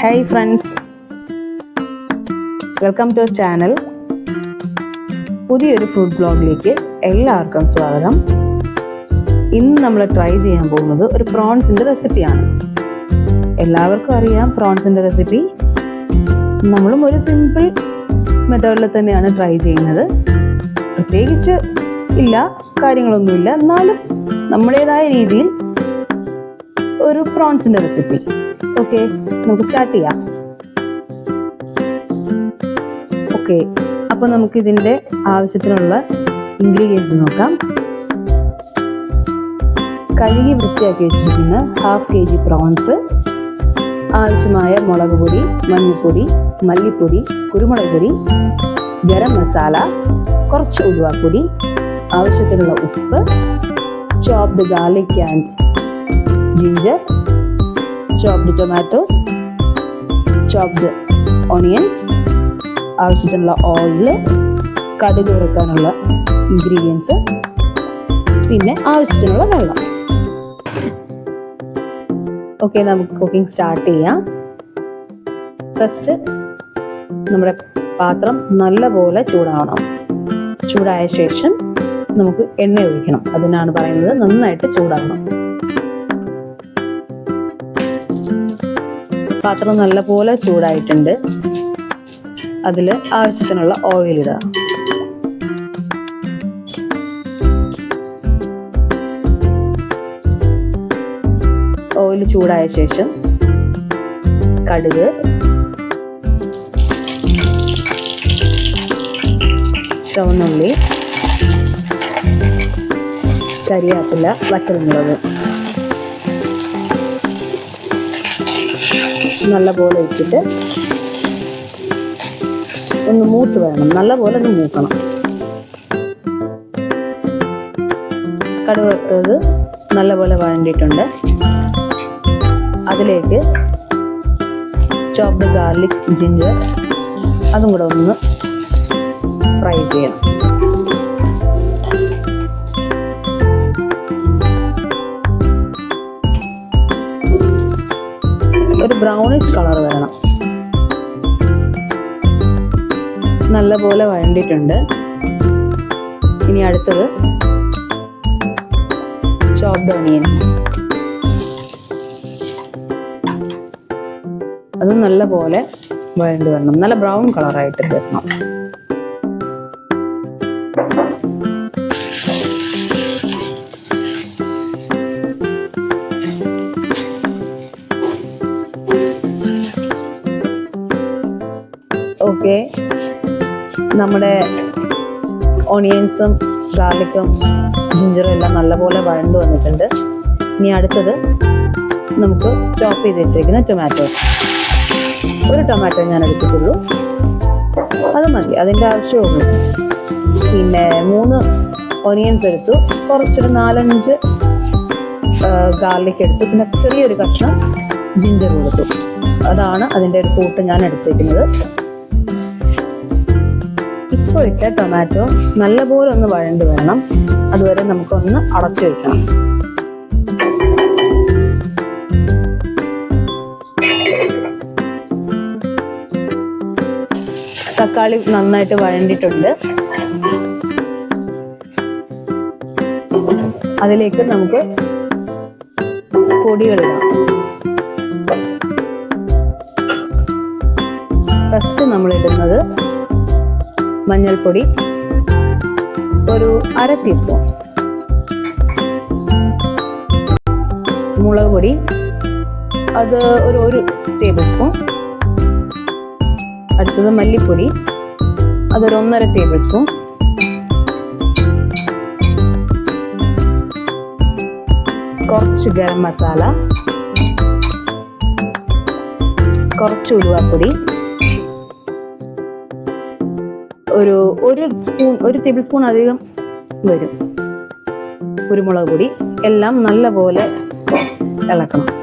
Hi friends welcome to channel പുതിയൊരു food ബ്ലോഗിലേക്ക് എല്ലാവർക്കും സ്വാഗതം. ഇന്ന് നമ്മൾ ട്രൈ ചെയ്യാൻ പോകുന്നത് ഒരു പ്രോൺസിന്റെ റെസിപ്പിയാണ് എല്ലാവർക്കും അറിയാം പ്രോൺസിന്റെ റെസിപ്പി നമ്മളും ഒരു സിമ്പിൾ മെത്തേഡിൽ തന്നെയാണ് ട്രൈ ചെയ്യുന്നത്. പ്രത്യേകിച്ച് ഇല്ല കാര്യങ്ങളൊന്നുമില്ല. എന്നാലും നമ്മുടേതായ രീതിയിൽ ഒരു പ്രോൺസിന്റെ റെസിപ്പി ഓക്കെ നമുക്ക് സ്റ്റാർട്ട് ചെയ്യാം. ഓക്കെ അപ്പൊ നമുക്ക് ഇതിന്റെ ആവശ്യത്തിനുള്ള ഇൻഗ്രീഡിയൻസ് നോക്കാം. കഴുകി വൃത്തിയാക്കി വെച്ചിരിക്കുന്ന ഹാഫ് കെ ജി പ്രോൺസ് ആവശ്യമായ മുളക് പൊടി മഞ്ഞൾപ്പൊടി മല്ലിപ്പൊടി കുരുമുളക് പൊടി ഗരം മസാല കുറച്ച് ഉലുവാപ്പൊടി ആവശ്യത്തിനുള്ള ഉപ്പ് chopped garlic and ginger chopped tomatoes chopped onions ആവശ്യത്തിനുള്ള ഓയിൽ കടുക് വറുക്കാനുള്ള ഇൻഗ്രീഡിയൻസ് പിന്നെ ആവശ്യത്തിനുള്ള വെള്ളം. ഓക്കെ നമുക്ക് കുക്കിംഗ് സ്റ്റാർട്ട് ചെയ്യാം. ഫസ്റ്റ് നമ്മുടെ പാത്രം നല്ലപോലെ ചൂടാവണം. ചൂടായ ശേഷം നമുക്ക് എണ്ണ ഒഴിക്കണം. അതിനാണ് പറയുന്നത് നന്നായിട്ട് ചൂടാവണം. പാത്രം നല്ലപോലെ ചൂടായിട്ടുണ്ട്. അതിൽ ആവശ്യത്തിനുള്ള ഓയിൽ ഇടുക ഓയിൽ ചൂടായ ശേഷം കടുക് ചുവന്നുള്ളി കരിയാപ്പില വറ്റൽമുളക്. നല്ലപോലെ ഇട്ടിട്ട് ഒന്ന് മൂത്ത് വേണം. നല്ലപോലെ ഒന്ന് മൂക്കണം. കടുവത്തത് നല്ല നല്ലപോലെ വഴണ്ടിയിട്ടുണ്ട്. അതിലേക്ക് ചോപ്ഡ് ഗാർലിക് ജിഞ്ചർ അതും കൂടെ ഒന്ന് ഫ്രൈ ചെയ്യണം. ബ്രൗണിഷ് കളർ വരണം. നല്ലപോലെ വഴണ്ടിട്ടുണ്ട് ഇനി അടുത്തത് ചോപ്ഡ് ഓണിയൻസ് അത് നല്ലപോലെ വഴണ്ട് വരണം. നല്ല ബ്രൗൺ കളറായിട്ട് വരണം ഓക്കെ നമ്മുടെ ഓണിയൻസും ഗാർലിക്കും ജിഞ്ചറും എല്ലാം നല്ലപോലെ വഴണ്ട് വന്നിട്ടുണ്ട്. ഇനി അടുത്തത് നമുക്ക് ചോപ്പ് ചെയ്ത് വെച്ചിരിക്കുന്ന ടൊമാറ്റോസ് ഒരു ടൊമാറ്റോ ഞാൻ എടുത്തിട്ടുള്ളൂ. അത് മതി അതിന്റെ ആവശ്യമുള്ളൂ പിന്നെ മൂന്ന് ഓണിയൻസ് എടുത്തു. കുറച്ചൊരു നാലഞ്ച് ഗാർലിക് എടുത്തു. പിന്നെ ചെറിയൊരു കഷ്ണം ജിഞ്ചർ കൊടുത്തു അതാണ് അതിന്റെ ഒരു കൂട്ട് ഞാൻ എടുത്തിരിക്കുന്നത് ഇപ്പോൾ ഇട്ട ടൊമാറ്റോ നല്ലപോലെ ഒന്ന് വഴണ്ട് വരണം. അതുവരെ നമുക്കൊന്ന് അടച്ചു വെക്കണം. തക്കാളി നന്നായിട്ട് വഴണ്ടിട്ടുണ്ട്. അതിലേക്ക് നമുക്ക് പൊടികളിടാം മഞ്ഞൾപ്പൊടി ഒരു അര ടീസ്പൂൺ മുളക് പൊടി അത് ഒരു ഒരു ടേബിൾ സ്പൂൺ അടുത്തത് മല്ലിപ്പൊടി അതൊരു ഒന്നര ടേബിൾ സ്പൂൺ കുറച്ച് ഗരം മസാല കുറച്ച് ഉലുവാപ്പൊടി ഒരു ഒരു സ്പൂൺ ഒരു ടേബിൾ സ്പൂൺ അധികം വരും. കുരുമുളക് പൊടി എല്ലാം നല്ലപോലെ ഇളക്കണം.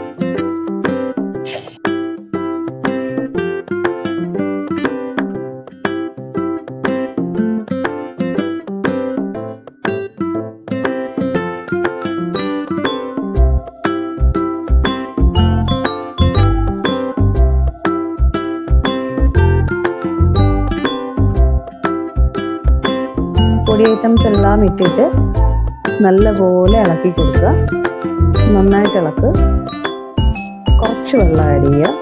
ഐറ്റംസ് എല്ലാം ഇട്ടിട്ട് നല്ലപോലെ ഇളക്കി കൊടുക്കുക. നന്നായിട്ട് ഇളക്ക്. കുറച്ച് വെള്ളം ആഡ് ചെയ്യുക.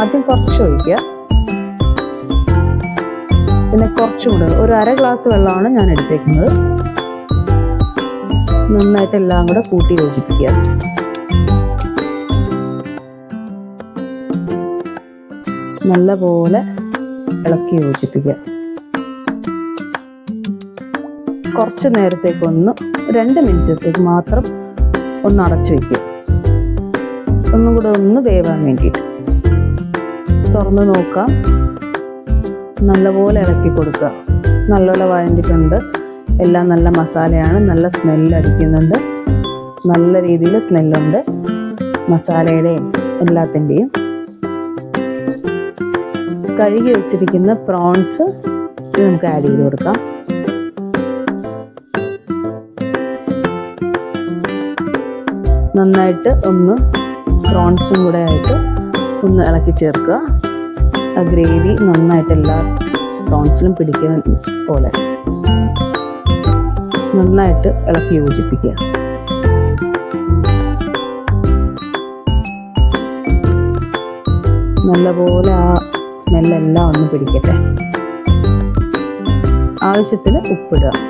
ആദ്യം കുറച്ച് ഒഴിക്കുക. പിന്നെ കുറച്ചും കൂടെ. ഒരു അര ഗ്ലാസ് വെള്ളമാണ് ഞാൻ എടുത്തേക്കുന്നത്. നന്നായിട്ട് എല്ലാം കൂടെ കൂട്ടി യോജിപ്പിക്കുക. നല്ലപോലെ ഇളക്കി യോജിപ്പിക്കുക. കുറച്ച് നേരത്തേക്ക് ഒന്ന് രണ്ട് മിനിറ്റത്തേക്ക് മാത്രം ഒന്ന് അടച്ചു വയ്ക്കും ഒന്നും കൂടെ ഒന്ന് വേവാൻ വേണ്ടിയിട്ട്. തുറന്ന് നോക്കാം. നല്ലപോലെ ഇളക്കി കൊടുക്കുക. നല്ലോണം വഴണ്ടിട്ടുണ്ട്. എല്ലാം നല്ല മസാലയാണ്. നല്ല സ്മെല്ല് അടിക്കുന്നുണ്ട്. നല്ല രീതിയിൽ സ്മെല്ലുണ്ട് മസാലയുടെയും എല്ലാത്തിന്റെയും. കഴുകി വെച്ചിരിക്കുന്ന പ്രോൺസ് നമുക്ക് ആഡ് ചെയ്ത് കൊടുക്കാം. നന്നായിട്ട് ഒന്ന് പ്രോൺസും കൂടെ ആയിട്ട് ഒന്ന് ഇളക്കി ചേർക്കുക. ആ ഗ്രേവി നന്നായിട്ട് എല്ലാ പ്രോൺസിലും പിടിക്കുന്ന പോലെ നന്നായിട്ട് ഇളക്കി യോജിപ്പിക്കുക. നല്ലപോലെ ആ സ്മെല്ലെല്ലാം ഒന്ന് പിടിക്കട്ടെ. ആവശ്യത്തിന് ഉപ്പിടുക.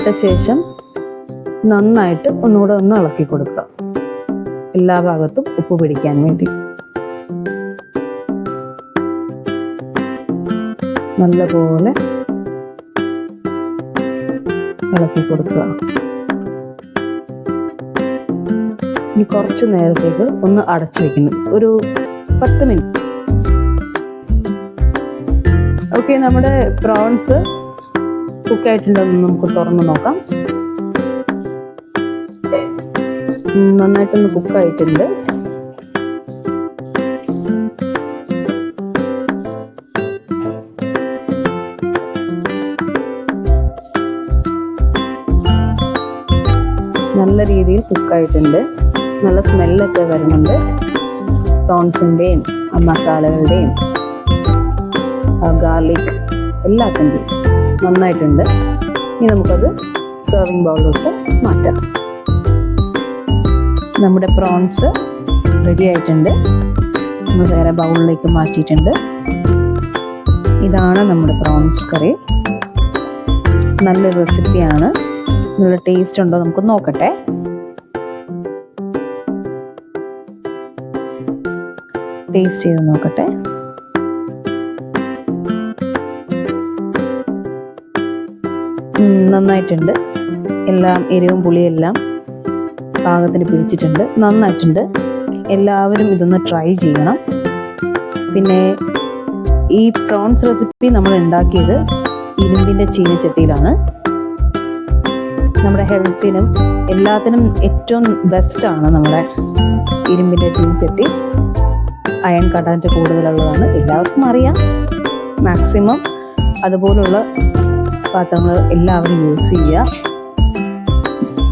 ഉപ്പിട്ട ശേഷം നന്നായിട്ട് ഒന്നുകൂടെ ഒന്ന് ഇളക്കി കൊടുക്കുക. എല്ലാ ഭാഗത്തും ഉപ്പ് പിടിക്കാൻ വേണ്ടി. നല്ലപോലെ ഇളക്കി കൊടുക്കുക. ഇനി കുറച്ച് നേരത്തേക്ക് ഒന്ന് അടച്ചു വെക്കണം. ഒരു പത്ത് മിനിറ്റ്. ഓക്കെ നമ്മുടെ പ്രോൺസ് കുക്കായിട്ടുണ്ടെന്ന് നമുക്ക് തുറന്ന് നോക്കാം. നന്നായിട്ടൊന്ന് കുക്കായിട്ടുണ്ട്. നല്ല രീതിയിൽ കുക്കായിട്ടുണ്ട്. നല്ല സ്മെല്ലൊക്കെ വരുന്നുണ്ട്. പ്രോൺസിന്റെയും മസാലകളുടെയും ഗാർലിക് എല്ലാത്തിന്റെയും നന്നായിട്ടുണ്ട്. ഇനി നമുക്കത് സെർവിങ് ബൗളിലോട്ട് മാറ്റാം. നമ്മുടെ പ്രോൺസ് റെഡി ആയിട്ടുണ്ട്. നമ്മൾ വേറെ ബൗളിലേക്ക് മാറ്റിയിട്ടുണ്ട്. ഇതാണ് നമ്മുടെ പ്രോൺസ് കറി. നല്ലൊരു റെസിപ്പിയാണ് നല്ല ടേസ്റ്റ് ഉണ്ടോ നമുക്ക് നോക്കട്ടെ. ടേസ്റ്റ് ചെയ്ത് നോക്കട്ടെ. നന്നായിട്ടുണ്ട്. എല്ലാം എരിവും പുളിയെല്ലാം പാകത്തിന് പിടിച്ചിട്ടുണ്ട്. നന്നായിട്ടുണ്ട്. എല്ലാവരും ഇതൊന്ന് ട്രൈ ചെയ്യണം. പിന്നെ ഈ പ്രോൺസ് റെസിപ്പി നമ്മൾ ഉണ്ടാക്കിയത് ഇരുമ്പിന്റെ ചീനച്ചട്ടിയിലാണ്. നമ്മുടെ ഹെൽത്തിനും എല്ലാത്തിനും ഏറ്റവും ബെസ്റ്റാണ് നമ്മുടെ ഇരുമ്പിന്റെ ചീനച്ചട്ടി. അയൺ കണ്ടന്റ് കൂടുതലുള്ളതാണ്. എല്ലാവർക്കും അറിയാം. മാക്സിമം അതുപോലുള്ള പാത്രങ്ങൾ എല്ലാവരും യൂസ് ചെയ്യുക.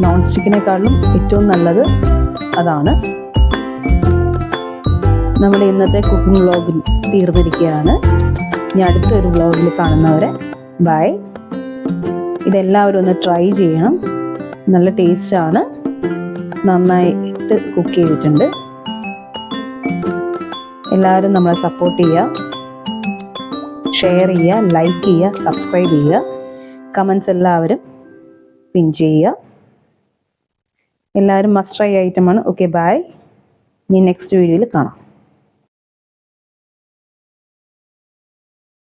നോൺ സ്റ്റിക്കിനേക്കാളും ഏറ്റവും നല്ലത് അതാണ്. നമ്മുടെ ഇന്നത്തെ കുക്കിംഗ് വ്ളോഗിൽ തീർന്നിരിക്കുകയാണ്. ഇനി അടുത്തൊരു വ്ളോഗിൽ കാണുന്നവരെ ബൈ ഇതെല്ലാവരും ഒന്ന് ട്രൈ ചെയ്യണം. നല്ല ടേസ്റ്റാണ് നന്നായിട്ട് കുക്ക് ചെയ്തിട്ടുണ്ട്. എല്ലാവരും നമ്മളെ സപ്പോർട്ട് ചെയ്യുക. ഷെയർ ചെയ്യുക ലൈക്ക് ചെയ്യുക സബ്സ്ക്രൈബ് ചെയ്യുക. കമൻസ് എല്ലാവരും പിൻ ചെയ്യുക. എല്ലാവരും മസ്റ്റ് ട്രൈ ഐറ്റമാണ് ഓക്കെ ബൈ ഇനി നെക്സ്റ്റ് വീഡിയോയിൽ കാണാം.